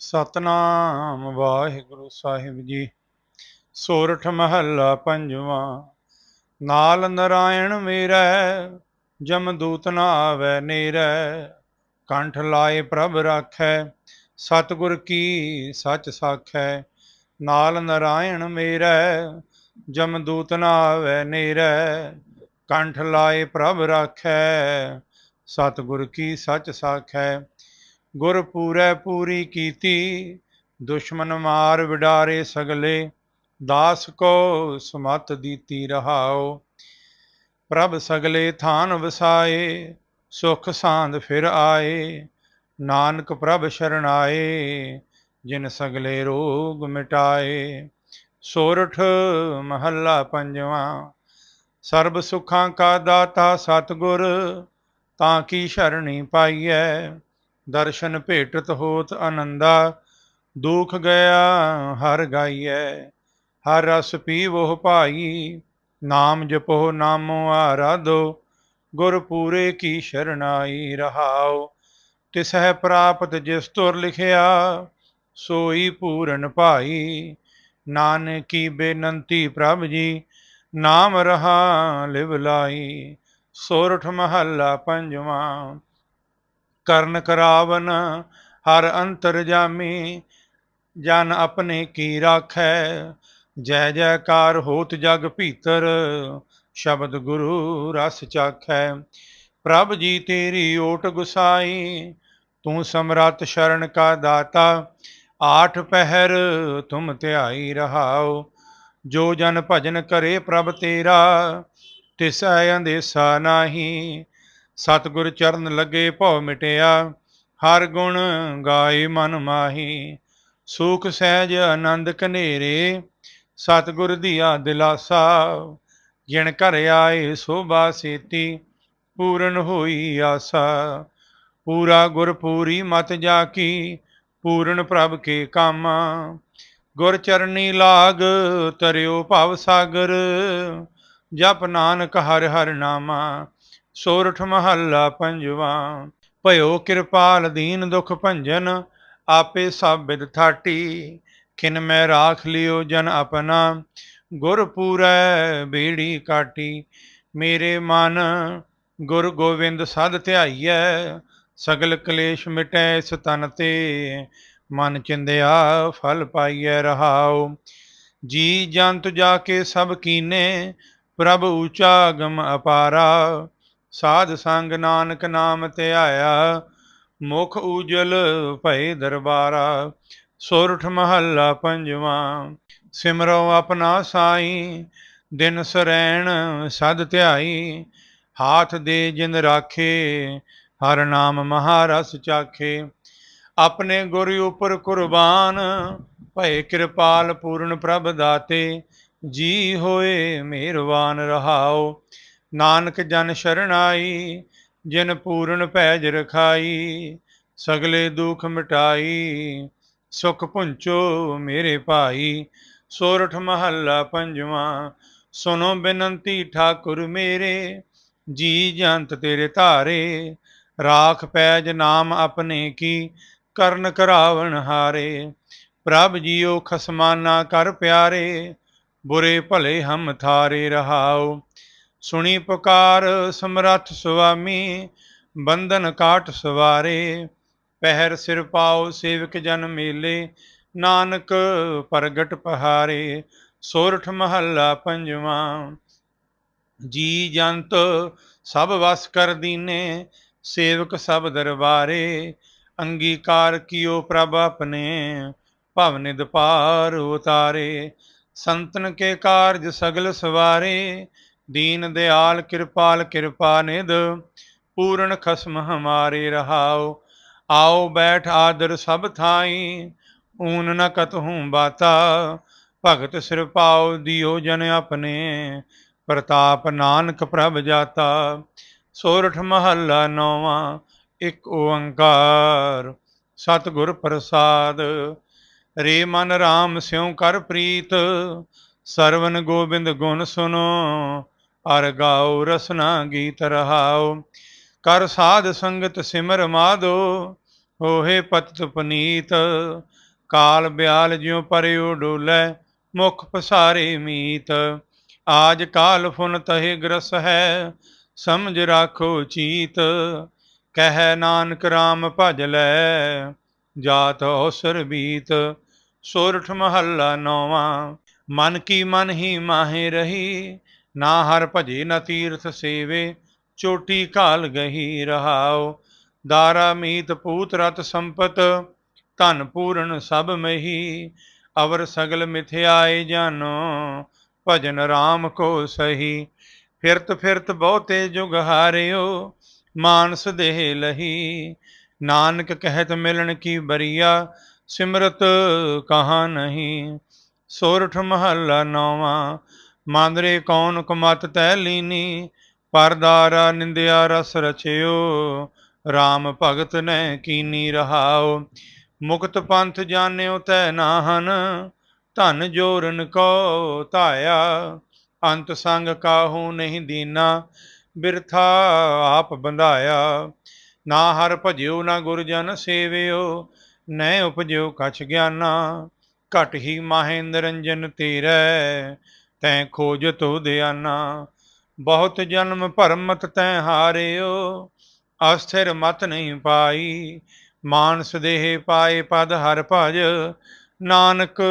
ਸਤਨਾਮ ਵਾਹਿਗੁਰੂ ਸਾਹਿਬ ਜੀ। ਸੋਰਠ ਮਹੱਲਾ ਪੰਜਵਾਂ, ਨਾਲ ਨਰਾਇਣ ਮੇਰਾ ਜਮਦੂਤ ਨਾ ਆਵੈ ਨੇਰੈ, ਕੰਠ ਲਾਏ ਪ੍ਰਭ ਰਾਖੈ, ਸਤਿਗੁਰ ਕੀ ਸੱਚ ਸਾਖੈ, ਨਾਲ ਨਰਾਇਣ ਮੇਰਾ ਜਮਦੂਤ ਨਾ ਆਵੈ ਨੇਰੈ, ਕੰਠ ਲਾਏ ਪ੍ਰਭ ਰਾਖੈ, ਸਤਿਗੁਰ ਕੀ ਸੱਚ ਸਾਖੈ ਗੁਰ ਪੂਰੈ ਪੂਰੀ ਕੀਤੀ, ਦੁਸ਼ਮਨ ਮਾਰ ਵਿਡਾਰੇ ਸਗਲੇ, ਦਾਸ ਕੋ ਸਮਤ ਦੀਤੀ ਰਹਾਓ ਪ੍ਰਭ ਸਗਲੇ ਥਾਨ ਵਸਾਏ, ਸੁਖ ਸਾਂਦ ਫਿਰ ਆਏ। ਨਾਨਕ ਪ੍ਰਭ ਸ਼ਰਣਾਏ ਜਿਨ ਸਗਲੇ ਰੋਗ ਮਿਟਾਏ। ਸੋਰਠ ਮਹੱਲਾ ਪੰਜਵਾਂ, ਸਰਬ ਸੁਖਾਂ ਕਾ ਦਾਤਾ ਸਤਿਗੁਰ, ਤਾਂ ਕੀ ਸ਼ਰਣੀ ਪਾਈਐ? ਦਰਸ਼ਨ ਭੇਟਤ ਹੋਤ ਆਨੰਦਾ, ਦੁਖ ਗਿਆ ਹਰ ਗਾਈਐ, ਹਰ ਰਸ ਪੀਵੋ ਭਾਈ, ਨਾਮ ਜਪੋ, ਨਾਮੋ ਆਰਾਧੋ, ਗੁਰ ਪੂਰੇ ਕੀ ਸ਼ਰਨਾਈ ਰਹਾਓ ਤਿਸਹਿ ਪ੍ਰਾਪਤ ਜਿਸ ਤੁਰ ਲਿਖਿਆ, ਸੋਈ ਪੂਰਨ ਭਾਈ, ਨਾਨਕੀ ਬੇਨੰਤੀ ਪ੍ਰਭ ਜੀ, ਨਾਮ ਰਹਾ ਲਿਵ ਲਾਈ, ਸੋਰਠ ਮਹੱਲਾ ਪੰਜਵਾਂ ਕਰਨ ਕਰਾਵਨ, ਹਰ ਅੰਤਰ ਜਾਮੀ, ਜਨ ਆਪਣੇ ਕੀ ਰਾਖੈ? ਜੈ ਜੈਕਾਰ ਹੋਤ ਜਗ ਭੀਤਰ, ਸ਼ਬਦ ਗੁਰੂ ਰਸ ਚਾਖੈ। ਪ੍ਰਭ ਜੀ ਤੇਰੀ ਓਟ ਗੁਸਾਈ, ਤੂੰ ਸਮਰੱਥ ਸ਼ਰਨ ਕਾ ਦਾਤਾ। ਆਠ ਪਹਿਰ ਤੁਮ ਧਿਆਈ ਰਹਾਓ। ਜੋ ਜਨ ਭਜਨ ਕਰੇ ਪ੍ਰਭ ਤੇਰਾ, ਤਿਸੈ ਅੰਦੇਸਾ ਨਾਹੀ। ਸਤਿਗੁਰ ਚਰਨ ਲੱਗੇ ਭਉ ਮਿਟਿਆ, ਹਰ ਗੁਣ ਗਾਏ ਮਨ ਮਾਹੀ। ਸੁਖ ਸਹਿਜ ਆਨੰਦ ਕਨੇਰੇ ਸਤਿਗੁਰ ਦੀਆ ਦਿਲਾਸਾ। ਜਿਣ ਘਰ ਆਏ ਸੋਭਾ ਸੇਤੀ, ਪੂਰਨ ਹੋਈ ਆਸਾ। ਪੂਰਾ ਗੁਰ ਪੂਰੀ ਮਤ ਜਾ ਕੀ ਪੂਰਨ ਪ੍ਰਭ ਕੇ ਕਾਮਾ। ਗੁਰ ਚਰਨੀ ਲਾਗ ਤਰਿਓ ਭਵ ਸਾਗਰ, ਜਪ ਨਾਨਕ ਹਰ ਹਰ ਨਾਮਾ। ਸੋਰਠ ਮਹੱਲਾ ਪੰਜਵਾਂ। ਭਇਓ ਕਿਰਪਾਲ ਦੀਨ ਦੁਖ ਭੰਜਨ, ਆਪੇ ਸਭ ਬਿਦ ਥਾਟੀ। ਖਿਨ ਮੈਂ ਰਾਖ ਲਿਓ ਜਨ ਆਪਣਾ, ਗੁਰ ਪੂਰੈ ਬੀੜੀ ਕਾਟੀ। ਮੇਰੇ ਮਨ ਗੁਰ ਗੋਬਿੰਦ ਸਦ ਧਿਆਈਐ, ਸਗਲ ਕਲੇਸ਼ ਮਿਟੈ ਇਸ ਤਨ ਤੇ। ਮਨ ਚਿੰਦਿਆ ਫਲ ਪਾਈਐ ਰਹਾਉ। ਜੀ ਜੰਤ ਜਾ ਕੇ ਸਭ ਕੀਨੇ, ਪ੍ਰਭ ਊਚਾ ਗਮ ਅਪਾਰਾ। ਸਾਧ ਸੰਗ ਨਾਨਕ ਨਾਮ ਧਿਆਇਆ ਮੁਖ ਉਜਲ ਭਏ ਦਰਬਾਰਾ, ਸੋਰਠ ਮਹੱਲਾ ਪੰਜਵਾਂ ਸਿਮਰੋ ਆਪਣਾ ਸਾਈ, ਦਿਨ ਸਰੈਣ ਸਦ ਧਿਆਈ, ਹਾਥ ਦੇ ਜਿੰਦ ਰਾਖੇ, ਹਰ ਨਾਮ ਮਹਾਰਸ ਚਾਖੇ। ਆਪਣੇ ਗੁਰ ਉਪਰ ਕੁਰਬਾਨ, ਭਏ ਕਿਰਪਾਲ ਪੂਰਨ ਪ੍ਰਭ ਦਾਤੇ, ਜੀ ਹੋਏ ਮਿਹਰਬਾਨ ਰਹਾਓ ਨਾਨਕ ਜਨ ਸ਼ਰਣਾਈ, ਜਿਨ ਪੂਰਨ ਭੈਜ ਰਖਾਈ, ਸਗਲੇ ਦੁਖ ਮਿਟਾਈ, ਸੁਖ ਪੁੰਚੋ ਮੇਰੇ ਭਾਈ। ਸੋਰਠ ਮਹੱਲਾ ਪੰਜਵਾਂ ਸੁਨੋ ਬੇਨੰਤੀ ਠਾਕੁਰ ਮੇਰੇ, ਜੀ ਜੰਤ ਤੇਰੇ ਧਾਰੇ, ਰਾਖ ਪੈਜ ਨਾਮ ਆਪਣੇ ਕੀ, ਕਰਨ ਕਰਾਵਣ ਹਾਰੇ। ਪ੍ਰਭ ਜੀਓ ਖਸਮਾਨਾ ਕਰ ਪਿਆਰੇ, ਬੁਰੇ ਭਲੇ ਹਮ ਥਾਰੇ ਰਹਾਓ ਸੁਣੀ ਪੁਕਾਰ ਸਮਰੱਥ ਸੁਆਮੀ, ਬੰਧਨ ਕਾਟ ਸਵਾਰੇ, ਪਹਿਰ ਸਿਰ ਪਾਉ ਸੇਵਕ ਜਨ ਮੇਲੇ, ਨਾਨਕ ਪ੍ਰਗਟ ਪਹਾਰੇ, ਸੋਰਠ ਮਹੱਲਾ ਪੰਜਵਾਂ। ਜੀ ਜੰਤ ਸਭ ਵਸ ਕਰ ਦੀਨੇ, ਸੇਵਕ ਸਭ ਦਰਬਾਰੇ, ਅੰਗੀਕਾਰ ਕੀਓ ਪ੍ਰਭ ਆਪਣੇ, ਭਵ ਨਿਦ ਪਾਰ ਉਤਾਰੇ। ਸੰਤਨ ਕੇ ਕਾਰਜ ਸਗਲ ਸਵਾਰੇ ਦੀਨ ਦਿਆਲ ਕਿਰਪਾਲ ਕਿਰਪਾ ਨਿਧ, ਪੂਰਨ ਖਸਮ ਹਮਾਰੇ ਰਹਾਓ ਆਓ ਬੈਠ ਆਦਰ ਸਭ ਥਾਈ, ਊਨ ਨ ਕਤਹੂ ਬਾਤਾ। ਭਗਤ ਸਿਰ ਪਾਉ ਦਿਓ ਜਨ ਆਪਣੇ, ਪ੍ਰਤਾਪ ਨਾਨਕ ਪ੍ਰਭ ਜਾਤਾ। ਸੋਰਠ ਮਹੱਲਾ ਨੌਵਾਂ, ਇੱਕ ਓੰਕਾਰ, ਸਤਿਗੁਰ ਪ੍ਰਸਾਦ। ਰੇ ਮਨ RAM ਸਿਉ ਕਰ ਪ੍ਰੀਤ, ਸਰਵਨ ਗੋਬਿੰਦ ਗੁਣ ਸੁਨੋ। ਅਰ ਗਾਉ ਰਸਨਾ ਗੀਤ ਰਹਾਉ ਕਰ ਸਾਧ ਸੰਗਤ ਸਿਮਰ ਮਾਦੋ ਹੋਏ ਪਤਿਤ ਪਨੀਤ, ਕਾਲ ਬਿਆਲ ਜਿਉ ਪਰਿਉ ਡੋਲੇ, ਮੁਖ ਪਸਾਰੇ ਮੀਤ। ਆਜ ਕਾਲ ਫੁਨ ਤਹਿ ਗ੍ਰਸ ਹੈ, ਸਮਝ ਰਾਖੋ ਚੀਤ। ਕਹਿ ਨਾਨਕ RAM ਭਜ ਲੈ, ਜਾਤ ਔਸਰ ਬੀਤ। ਸੋਰਠ ਮਹੱਲਾ ਨੌਵਾਂ, ਮਨ ਕੀ ਮਨ ਹੀ ਮਾਹੇ ਰਹੀ ਨਾ ਹਰ ਭਜੇ ਨਾ ਤੀਰਥ ਸੇਵੇ, ਚੋਟੀ ਕਾਲ ਗਹੀ ਰਹਾਉ। ਦਾਰਾ ਮੀਤ ਪੂਤ ਰਤ ਸੰਪਤ, ਧਨ ਪੂਰਨ ਸਭ ਮਹੀ। ਅਵਰ ਸਗਲ ਮਿਥਿਆਏ ਜਾਨੋ, ਭਜਨ RAM ਕੋ ਸਹੀ। ਫਿਰਤ ਫਿਰਤ ਬਹੁਤੇ ਜੁਗ ਹਾਰਿਓ, ਮਾਨਸ ਦੇਹ ਲਹੀ। ਨਾਨਕ ਕਹਿਤ ਮਿਲਣ ਕੀ ਬਰੀਆ, ਸਿਮਰਤ ਕਹਾ ਨਹੀਂ। ਸੋਰਠ ਮਹੱਲਾ ਨੌਵਾਂ ਮਾਂਦਰੇ ਕੌਣ ਕੁਮਤ ਤੈ ਲੀਨੀ? ਪਰਦਾਰਾ ਨਿੰਦਿਆ ਰਸ ਰਚਿਓ RAM ਭਗਤ ਨੇ ਕੀਨੀ ਰਹਾਓ। ਮੁਕਤ ਪੰਥ ਜਾਣਿਓ ਤੈ ਨਾਹਨ, ਧਨ ਜੋਰਨ ਕੋ ਧਾਇਆ। ਅੰਤ ਸੰਗ ਕਾਹੂ ਨਹੀਂ ਦੀਨਾ, ਬਿਰਥਾ ਆਪ ਬੰਧਾਇਆ। ਨਾ ਹਰ ਭਜਿਓ, ਨਾ ਗੁਰਜਨ ਸੇਵਿਓ ਨੈ ਉਪਜਿਓ ਕਛ ਗਿਆਨਾ। ਘਟ ਹੀ ਮਾਹੇ ਨਿਰੰਜਨ ਤੇਰੈ ਤੈ ਖੋਜ ਤੋ ਦਿਆਨਾ, ਬਹੁਤ ਜਨਮ ਭਰਮਤ ਤੈ ਹਾਰਿਓ, ਅਸਥਿਰ ਮਤ ਨਹੀਂ ਪਾਈ, ਮਾਨਸ ਦੇਹ ਪਾਏ ਪਦ ਹਰ ਭਜ, ਨਾਨਕ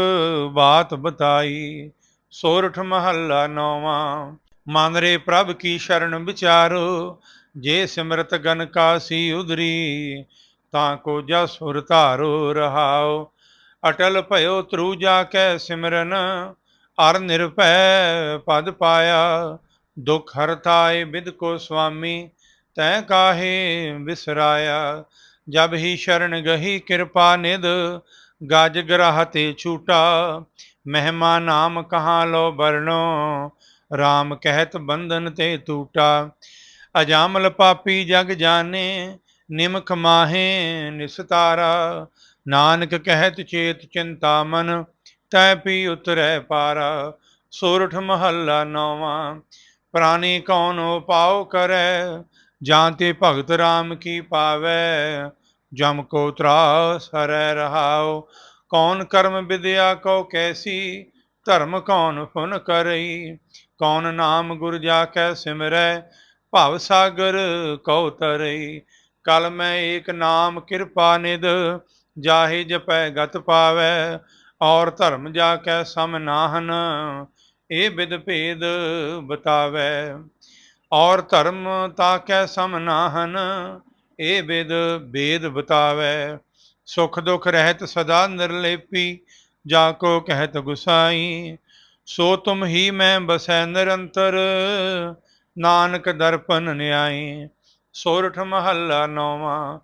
ਬਾਤ ਬਤਾਈ, ਸੋਰਠ ਮਹੱਲਾ ਨੌਵਾਂ ਮਨ ਰੇ ਪ੍ਰਭ ਕੀ ਸ਼ਰਨ ਵਿਚਾਰੋ, ਜੇ ਸਿਮਰਤ ਗਨ ਕਾਸੀ ਉਦਰੀ, ਤਾਂ ਕੋ ਜਸੁਰ ਧਾਰੋ ਰਹਾਓ, ਅਟਲ ਭਇਓ ਤਰੂ ਜਾ ਕੈ ਸਿਮਰਨ ਅਰ ਨਿਰਭੈ ਪਦ ਪਾਇਆ, ਦੁਖ ਹਰਤਾਏ ਬਿਦ ਕੋ ਸੁਆਮੀ ਤੈ ਕਾਹੇ ਵਿਸਰਾਇਆ ਜਬ ਹੀ ਸ਼ਰਨ ਗਹੀ ਕਿਰਪਾ ਨਿਦ ਗਜ ਗ੍ਰਹ ਤੇ ਛੂਟਾ। ਮਹਿਮਾ ਨਾਮ ਕਹਾਂ ਲੋ ਬਰਣੋ RAM ਕਹਿਤ ਬੰਧਨ ਤੇ ਟੂਟਾ ਅਜਾਮਲ ਪਾਪੀ ਜਗ ਜਾਣੇ, ਨਿਮਖ ਮਾਹੇ ਨਿਸਤਾਰਾ। ਨਾਨਕ ਕਹਿਤ ਚੇਤ ਚਿੰਤਾ ਮਨ ਤੈ ਪੀ ਉਤਰੈ ਪਾਰਾ, ਸੋਰਠ ਮਹੱਲਾ ਨੌਵਾਂ। ਪ੍ਰਾਨੀ ਕੌਣ ਉਪਾਉ ਕਰੈ, ਜਾਂ ਤੇ ਭਗਤ RAM ਕੀ ਪਾਵੈ? ਜਮ ਕੋ ਤਰਾਸ ਹਰੈ ਰਹਾਉ, ਕੌਣ ਕਰਮ ਵਿਦਿਆ ਕੋ ਕੈਸੀ? ਧਰਮ ਕੌਣ ਫੁਨ ਕਰਈ? ਕੌਣ ਨਾਮ ਗੁਰ ਜਾ ਕੈ ਸਿਮਰੈ, ਭਵ ਸਾਗਰ ਕਉ ਤਰਈ? ਕਲ ਮੈਂ ਏਕ ਨਾਮ ਕਿਰਪਾ ਨਿਦ ਜਾਹੇ ਜਪੈ ਗਤ ਪਾਵੈ। ਔਰ ਧਰਮ ਜਾ ਕੈ ਸਮ ਨਾਹਨ, ਇਹ ਬਿਦ ਭੇਦ ਬਤਾਵੈ। ਔਰ ਧਰਮ ਤਾ ਕੈ ਸਮ ਨਾਹਨ, ਇਹ ਬਿਦ ਭੇਦ ਬਤਾਵੈ। ਸੁਖ ਦੁਖ ਰਹਿਤ ਸਦਾ ਨਿਰਲੇਪੀ, ਜਾ ਕੋ ਕਹਿਤ ਗੁਸਾਈ। ਸੋ ਤੁਮ ਹੀ ਮੈਂ ਬਸੈ ਨਿਰੰਤਰ, ਨਾਨਕ ਦਰਪਨ ਨਿਆਈ। ਸੋਰਠ ਮਹੱਲਾ ਨੌਵਾਂ,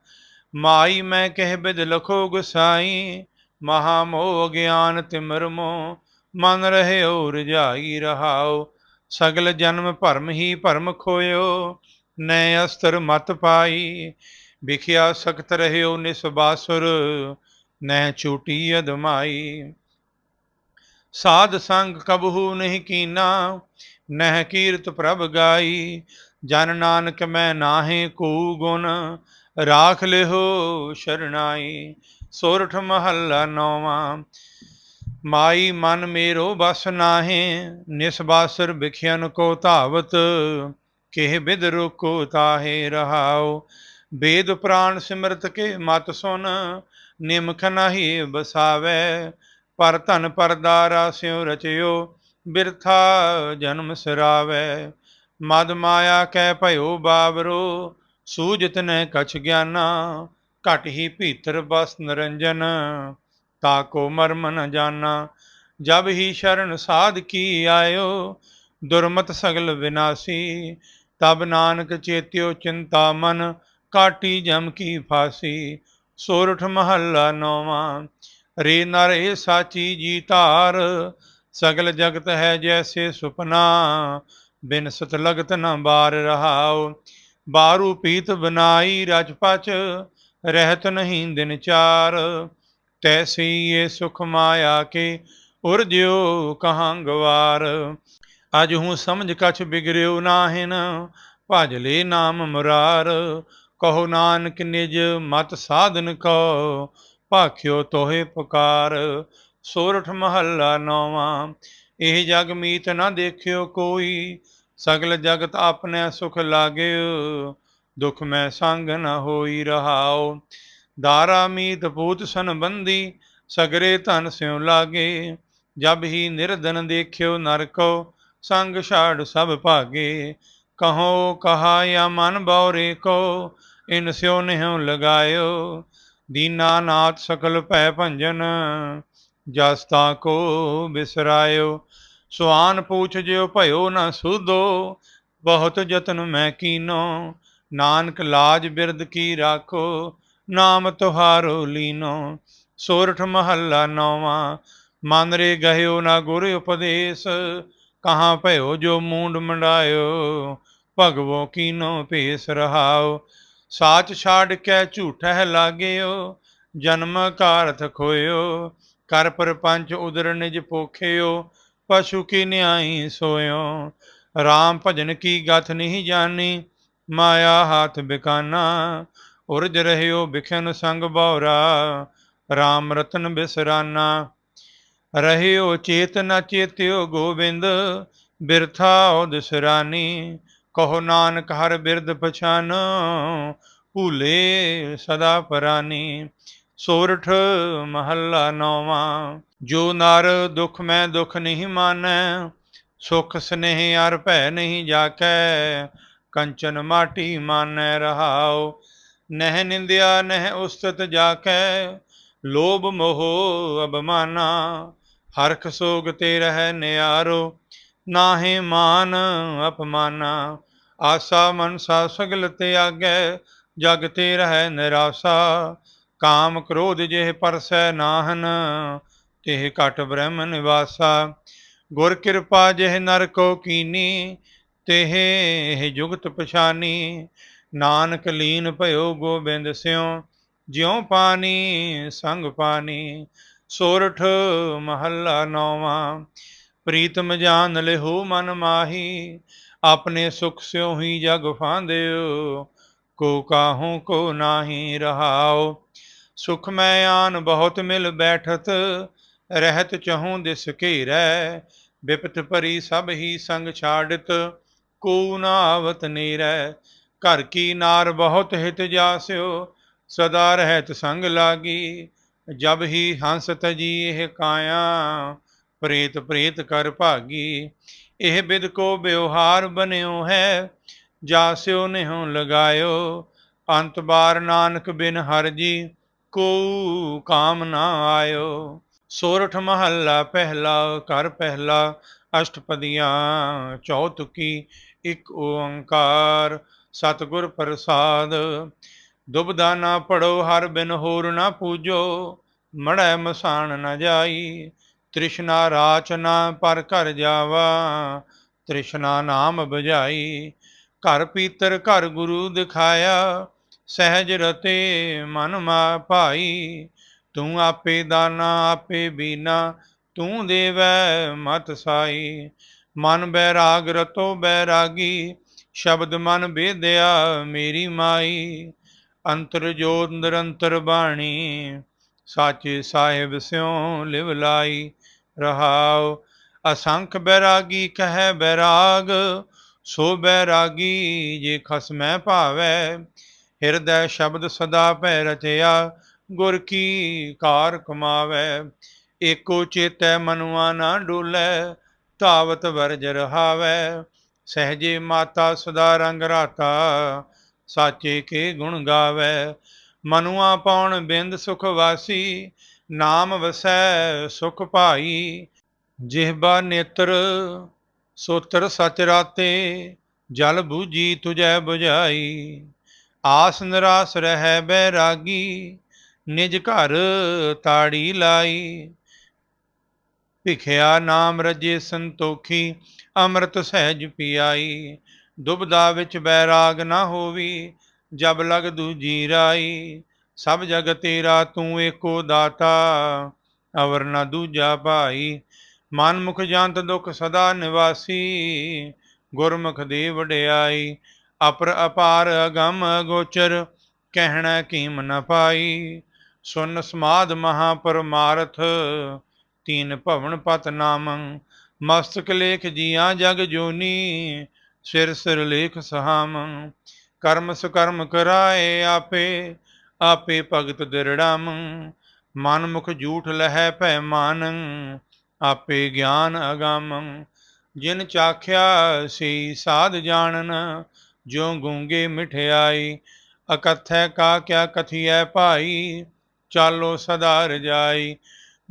ਮਾਈ ਮੈਂ ਕਹਿ ਬਿਦ ਲਖੋ ਗੁਸਾਈ। ਮਹਾ ਮੋਹ ਗਿਆਨ ਤਿਮਰ ਮੋ ਮਨ ਰਹਿਓ ਰਜਾਈ ਰਹਾਓ ਸਗਲ ਜਨਮ ਭਰਮ ਹੀ ਭਰਮ ਖੋਇਓ, ਨੈ ਅਸਤਰ ਮਤ ਪਾਈ। ਵਿਖਿਆ ਸਖਤ ਰਹਿਓ ਨਿਸਬਾਸੁਰ ਨੈ ਛੂਟੀ ਅਦਮਾਈ। ਸਾਧ ਸੰਗ ਕਬਹੂ ਨਹੀਂ ਕੀਨਾ, ਨਹਿ ਕੀਰਤ ਪ੍ਰਭ ਗਾਈ। ਜਨ ਨਾਨਕ ਮੈਂ ਨਾਹੇ ਕੋ ਗੁਣ, ਰਾਖ ਲਿਹੋ ਸ਼ਰਨਾਈ। ਸੋਰਠ ਮਹੱਲਾ ਨੌਵਾਂ। ਮਾਈ ਮਨ ਮੇਰੋ ਬਸ ਨਾਹੇ ਨਿਸਬਾਸਰ ਵਿਖਿਆਨ ਕੋ ਧਾਵਤ, ਕਿਹ ਬਿਦ ਰੁਕੋ ਤਾਹੇ ਰਹਾਓ ਵੇਦ ਪ੍ਰਾਨ ਸਿਮਰਤ ਕੇ ਮਤ ਸੁਨ, ਨਿਮਖ ਨਹੀਂ ਬਸਾਵੇ ਪਰ ਧਨ ਪਰਦਾਰਾ ਸਿਉ ਰਚਿਓ, ਬਿਰਥਾ ਜਨਮ ਸਰਾਵੇ। ਮਦ ਮਾਇਆ ਕਹਿ ਭਇਓ ਬਾਬਰੋ, ਸੂਜਤ ਨੈ ਕਛ ਗਿਆਨਾ। ਘਟ ਹੀ ਭੀਤਰ ਬਸ ਨਿਰੰਜਨ, ਤਾ ਕੋ ਮਰਮ ਨ ਜਾਣਾ। ਜਬ ਹੀ ਸ਼ਰਨ ਸਾਧ ਕੀ ਆਇਓ, ਦੁਰਮਤ ਸਗਲ ਵਿਨਾਸੀ। ਤਬ ਨਾਨਕ ਚੇਤਿਓ ਚਿੰਤਾ ਮਨ, ਕਾਟੀ ਜਮ ਕੀ ਫਾਸੀ। ਸੋਰਠ ਮਹੱਲਾ ਨੌਵਾਂ, ਰੇ ਨਰ ਇਹ ਸਾਚੀ ਜੀ ਧਾਰ। ਸਗਲ ਜਗਤ ਹੈ ਜੈਸੇ ਸੁਪਨਾ, ਬਿਨ ਸਤ ਲਗਤ ਨ ਬਾਰ ਰਹਾਉ। ਬਾਰੂ ਪੀਤ ਬਨਾਈ ਰਜਪਚ ਰਹਿਤ ਨਹੀਂ ਦਿਨ ਚਾਰ। ਤੈਸੀ ਇਹ ਸੁਖ ਮਾਇਆ ਕੇ ਉਰਜਿਓ ਕਹਾਂ ਗਵਾਰ ਅਜ ਹੂੰ ਸਮਝ ਕਛ ਬਿਗਰਿਓ ਨਾਹਿਨ, ਭਜ ਲੈ ਨਾਮ ਮੁਰਾਰ। ਕਹੋ ਨਾਨਕ ਨਿਜ ਮਤ ਸਾਧਨ ਕੋ ਭਾਖਿਓ ਤੋਹੇ ਪੁਕਾਰ। ਸੋਰਠ ਮਹੱਲਾ ਨੌਵਾਂ, ਇਹ ਜਗ ਮੀਤ ਨਾ ਦੇਖਿਓ ਕੋਈ। ਸਗਲ ਜਗਤ ਆਪਣੇ ਸੁਖ ਲਾਗਿਓ ਦੁਖ ਮੈਂ ਸੰਗ ਨ ਹੋਈ ਰਹਾਓ ਦਾਰਾ ਮੀਤ ਪੂਤ ਸੰਬੰਧੀ ਸਗਰੇ ਧਨ ਸਿਉ ਲਾਗੇ। ਜਬ ਹੀ ਨਿਰਧਨ ਦੇਖਿਓ ਨਰਕੋ, ਸੰਗ ਛਾੜ ਸਭ ਭਾਗੇ। ਕਹੋ ਕਹਾ ਯਾ ਮਨ ਬਉਰੇ ਕੋ, ਇਨ ਸਿਉ ਨਿਹੁ ਲਗਾਇਓ। ਦੀਨਾ ਦੀਨਾਨਾਥ ਸਕਲ ਭੈ ਭੰਜਨ ਜਸ ਤਾ ਕੋ ਬਿਸਰਾਇਓ। ਸੁਆਨ ਪੂਛ ਜਿਉ ਭਇਓ ਨ ਸੁਧੋ ਬਹੁਤ ਯਤਨ ਮੈਂ ਕੀਨੋ। ਨਾਨਕ ਲਾਜ ਬਿਰਦ ਕੀ ਰਾਖੋ, ਨਾਮ ਤੁਹਾਰੋ ਲੀਨੋ। ਸੋਰਠ ਮਹੱਲਾ ਨੌਵਾਂ, ਮਨ ਰੇ ਗਹਿਓ ਨਾ ਗੁਰ ਉਪਦੇਸ਼। ਕਹਾਂ ਭਇਓ ਜੋ ਮੂੰਡ ਮੰਡਾਇਓ, ਭਗਵੋ ਕੀਨੋ ਭੇਸ ਰਹਾਓ। ਸਾਚ ਛਾੜ ਕੇ ਝੂਠਹਿ ਲਾਗਿਓ, ਜਨਮ ਕਾਰਥ ਖੋਇਓ। ਕਰ ਪਰਪੰਚ ਉਦਰ ਨਿਜ ਪੋਖਿਓ, ਪਸ਼ੂ ਕੀ ਨਿਆਈ ਸੋਇਓ। RAM ਭਜਨ ਕੀ ਗਥ ਨਹੀਂ ਜਾਣੀ ਮਾਇਆ ਹਾਥ ਬਿਕਾਨਾ ਉਰਜ ਰਹਿਓ ਬਿਖਨ ਸੰਗ ਬੌਰਾ RAM ਰਤਨ ਬਿਸਰਾਨਾ। ਰਹਿਓ ਚੇਤ ਨ ਚੇਤਿਓ ਗੋਬਿੰਦ, ਬਿਰਥਾ ਉਦਸਰਾਨੀ ਕਹੋ ਨਾਨਕ ਹਰ ਬਿਰਦ ਪਛਾਨ, ਭੂਲੇ ਸਦਾ ਪਰਾਨੀ। ਸੋਰਠ ਮਹੱਲਾ ਨੌਵਾਂ, ਜੋ ਨਰ ਦੁਖ ਮੈਂ ਦੁਖ ਨਹੀਂ ਮਾਨੈ, ਸੁਖ ਸਨੇਹ ਅਰ ਭੈ ਨਹੀਂ ਜਾਕੈ ਕੰਚਨ ਮਾਟੀ ਮਾਨੈ ਰਹਾਉ, ਨਹਿ ਨਿੰਦਿਆ ਨਹਿ ਉਸਤਤ ਜਾਕੈ ਲੋਭ ਮੋਹ ਅਬਮਾਨਾ, ਹਰਖ ਸੋਗ ਤੇ ਰਹਿ ਨਿਆਰੋ, ਨਾਹੇ ਮਾਨ ਅਪਮਾਨਾ, ਆਸਾ ਮਨਸਾ ਸਗਲ ਤੇ ਤਿਆਗੈ, ਜਗ ਤੇ ਰਹਿ ਨਿਰਾਸਾ, ਕਾਮ ਕ੍ਰੋਧ ਜਿਹ ਪਰਸੈ ਨਾਹਨ, ਤਿਹ ਘਟ ਬ੍ਰਹਮ ਨਿਵਾਸਾ, ਗੁਰ ਕਿਰਪਾ ਜਿਹ ਨਰ ਕੋ ਕੀਨੀ ਤਿਹ ਜੁਗਤ ਪਛਾਨੀ, ਨਾਨਕ ਲੀਨ ਭਇਓ ਗੋਬਿੰਦ ਸਿਉ, ਜਿਉ ਪਾਣੀ, ਸੰਗ ਪਾਣੀ, ਸੋਰਠ ਮਹੱਲਾ ਨੌਵਾਂ, ਪ੍ਰੀਤਮ ਜਾਨ ਲਿਹੋ ਮਨ ਮਾਹੀ, ਆਪਣੇ ਸੁਖ ਸਿਉ ਹੀ ਜਗ ਫਾਂਦਿਓ, ਕੋ ਕਾਹੂ ਕੋ ਨਾਹੀ ਰਹਾਓ, ਸੁਖ ਮੈਂ ਆਨ ਬਹੁਤ ਮਿਲ ਬੈਠਤ, ਰਹਿਤ ਚਹੂ ਦਿਸ ਘੇਰੈ, ਬਿਪਤ ਭਰੀ ਸਭ ਹੀ ਸੰਗ ਛਾੜਤ ਕੋ ਨਾ ਆਵਤ ਨੀਰੈ, ਘਰ ਕੀ ਨਾਰ ਬਹੁਤ ਹਿਤ ਜਾਸਿਓ, ਸਦਾ ਰਹਿਤ ਸੰਗ ਲਾਗੀ, ਜਬ ਹੀ ਹੰਸ ਤਜੀ ਇਹ ਕਾਇਆ, ਪ੍ਰੇਤ ਪ੍ਰੇਤ ਕਰ ਭਾਗੀ। ਇਹ ਬਿਦ ਕੋ ਬਿਵਹਾਰ ਬਨਿਓ ਹੈ, ਜਾਸਿਓ ਨਿਹੁ ਲਗਾਇਓ, ਅੰਤ ਬਾਰ ਨਾਨਕ ਬਿਨ ਹਰ ਜੀ, ਕੋ ਕਾਮ ਨਾ ਆਇਓ। ਸੋਰਠ ਮਹੱਲਾ ਪਹਿਲਾ, ਘਰ ਪਹਿਲਾ, ਅਸ਼ਟਪਦੀਆਂ ਚੌਤੁਕੀ ਇੱਕ ਓੰਕਾਰ, ਸਤਿਗੁਰ ਪ੍ਰਸਾਦ। ਦੁਬਦਾ ਨਾ ਪੜੋ, ਹਰ ਬਿਨ ਹੋਰ ਨਾ ਪੂਜੋ। ਮੜੈ ਮਸਾਣ ਨਾ ਜਾਈ, ਤ੍ਰਿਸ਼ਨਾ ਰਾਚਨਾ ਪਰ ਘਰ ਜਾਵਾ। ਤ੍ਰਿਸ਼ਨਾ ਨਾਮ ਬਜਾਈ ਘਰ ਪੀਤਰ ਘਰ ਗੁਰੂ ਦਿਖਾਇਆ। ਸਹਿਜ ਰਤੇ ਮਨ ਮਾ ਭਾਈ, ਤੂੰ ਆਪੇ ਦਾਨਾ, ਆਪੇ ਬੀਨਾ, ਤੂੰ ਦੇਵੈ ਮਤ ਸਾਈ। ਮਨ ਬੈਰਾਗ ਰਤੋ ਬੈਰਾਗੀ, ਸ਼ਬਦ ਮਨ ਬੇਦਿਆ ਮੇਰੀ ਮਾਈ। ਅੰਤਰ ਜੋਤ ਨਿਰੰਤਰ ਬਾਣੀ, ਸਾਚੇ ਸਾਹਿਬ ਸਿਉ ਲਿਵ ਲਾਈ ਰਹਾਉ। ਅਸੰਖ ਬੈਰਾਗੀ ਕਹੈ ਬੈਰਾਗ, ਸੋ ਬੈਰਾਗੀ ਜੇ ਖਸਮੈ ਭਾਵੈ। ਹਿਰਦੈ ਸ਼ਬਦ ਸਦਾ ਭੈ ਰਚਿਆ, ਗੁਰ ਕੀ ਕਾਰ ਕਮਾਵੈ। ਏਕੋ ਚੇਤੈ ਮਨੁਆ ਨਾ ਡੋਲੈ ਧਾਵਤ ਵਰਜ ਰਹਾਵੈ ਸਹਜੇ ਮਾਤਾ ਸਦਾ ਰੰਗ ਰਾਤਾ, ਸਾਚੇ ਕੇ ਗੁਣ ਗਾਵੈ। ਮਨੁਆ ਪਾਉਣ ਬਿੰਦ ਸੁਖ ਵਾਸੀ, ਨਾਮ ਵਸੈ ਸੁਖ ਭਾਈ। ਜਿਹਬਾ ਨੇਤਰ ਸੋਤਰ ਸਚ ਰਾਤੇ, ਜਲ ਬੂਜੀ ਤੁਜੈ 부ਝਾਈ ਆਸ ਨਿਰਾਸ ਰਹਿ ਬੈਰਾਗੀ ਨਿਜ ਘਰ ਤਾੜੀ ਲਾਈ। ਭਿਖਿਆ ਨਾਮ ਰਜੇ ਸੰਤੋਖੀ, ਅੰਮ੍ਰਿਤ ਸਹਿਜ ਪੀਆਈ। ਦੁਬਦਾ ਵਿੱਚ ਬੈਰਾਗ ਨਾ ਹੋਵੀ, ਜਬ ਲਗ ਦੂਜੀ ਰਾਈ। ਸਭ ਜਗ ਤੇਰਾ ਤੂੰ ਏਕੋ ਦਾਤਾ, ਅਵਰ ਨਾ ਦੂਜਾ ਭਾਈ। ਮਨ ਮੁਖ ਜੰਤ ਦੁਖ ਸਦਾ ਨਿਵਾਸੀ, ਗੁਰਮੁਖ ਦੇ ਵਡਿਆਈ। ਅਪਰ ਅਪਾਰ ਅਗੰਮ ਗੋਚਰ, ਕਹਿਣਾ ਕੀਮ ਨ ਪਾਈ। ਸੁਨ ਸਮਾਦ ਮਹਾ ਪਰਮਾਰਥ ਤੀਨ ਭਵਨ ਪਤ ਨਾਮ, ਮਸਤਕ ਲੇਖ ਜੀਆਂ ਜਗ ਜੋਨੀ, ਸਿਰ ਸਿਰ ਲੇਖ ਸਹਾਮ। ਕਰਮ ਸੁਕਰਮ ਕਰਾਏ ਆਪੇ ਆਪੇ ਭਗਤ ਦਿਰੜਾਮ। ਮਨ ਮੁਖ ਝੂਠ ਲਹੈ ਭੈ ਮਾਨੰ, ਆਪੇ ਗਿਆਨ ਅਗਮ। ਜਿਨ ਚਾਖਿਆ ਸੀ ਸਾਧ ਜਾਣਨ ਜੋ ਗੂੰਗੇ ਮਿਠਿਆਈ। ਅਕਥੈ ਕਾ ਕਿਆ ਕਥੀਐ ਭਾਈ, ਚਾਲੋ ਸਦਾ ਰਜਾਈ।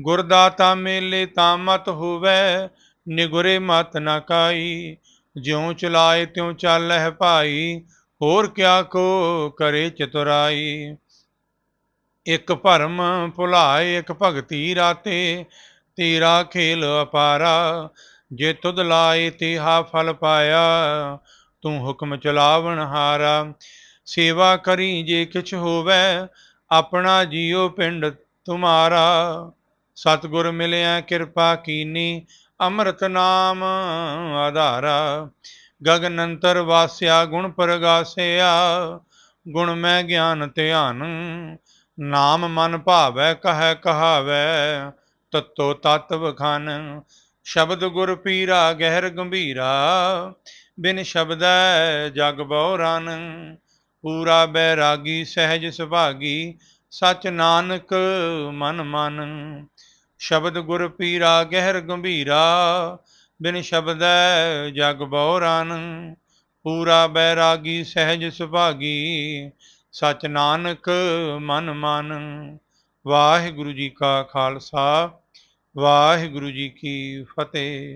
ਗੁਰਦਾਤਾ ਮੇਲੇ ਤਾਂ ਮਤ ਹੋਵੇ, ਨਿਗੁਰੇ ਮਤ ਨਾ ਕਾਈ। ਜਿਉ ਚਲਾਏ ਤਿਉ ਚਾਲਹਿ ਭਾਈ, ਹੋਰ ਕਿਆ ਕੋ ਕਰੇ ਚਤੁਰਾਈ। ਇਕ ਭਰਮ ਭੁਲਾਏ, ਇਕ ਭਗਤੀ ਰਾਤੇ, ਤੇਰਾ ਖੇਲ ਅਪਾਰਾ। ਜੇ ਤੁਧ ਲਾਏ ਤੇਹਾ ਫਲ ਪਾਇਆ, ਤੂੰ ਹੁਕਮ ਚਲਾਵਣ ਹਾਰਾ। ਸੇਵਾ ਕਰੀ ਜੇ ਕਿਛ ਹੋਵੇ, ਆਪਣਾ ਜੀਉ ਪਿੰਡ ਤੁਮਾਰਾ। ਸਤਿਗੁਰ ਮਿਲਿਆ ਕਿਰਪਾ ਕੀਨੀ, ਅੰਮ੍ਰਿਤ ਨਾਮ ਆਧਾਰਾ। ਗਗਨ ਅੰਤਰ ਵਾਸਿਆ, ਗੁਣ ਪ੍ਰਗਾਸਿਆ। ਗੁਣ ਮੈਂ ਗਿਆਨ ਧਿਆਨ, ਨਾਮ ਮਨ ਭਾਵੈ, ਕਹੈ ਕਹਾਵੈ, ਤਤੋ ਤਤ ਵਖਾਨ। ਸ਼ਬਦ ਗੁਰ ਪੀਰਾ, ਗਹਿਰ ਗੰਭੀਰਾ। ਬਿਨ ਸ਼ਬਦੈ ਜਗ ਬਹੁ ਪੂਰਾ ਬੈਰਾਗੀ, ਸਹਿਜ ਸੁਭਾਗੀ, ਸਚ ਨਾਨਕ ਮਨ ਮਨ। ਸ਼ਬਦ ਗੁਰ ਪੀਰਾ ਗਹਿਰ ਗੰਭੀਰਾ, ਬਿਨ ਸ਼ਬਦੈ ਜਗ ਬਹੁ ਪੂਰਾ ਬੈਰਾਗੀ ਸਹਿਜ ਸੁਭਾਗੀ, ਸਚ ਨਾਨਕ ਮਨ ਮਨ। ਵਾਹਿਗੁਰੂ ਜੀ ਕਾ ਖਾਲਸਾ, ਵਾਹਿਗੁਰੂ ਜੀ ਕੀ ਫਤਿਹ।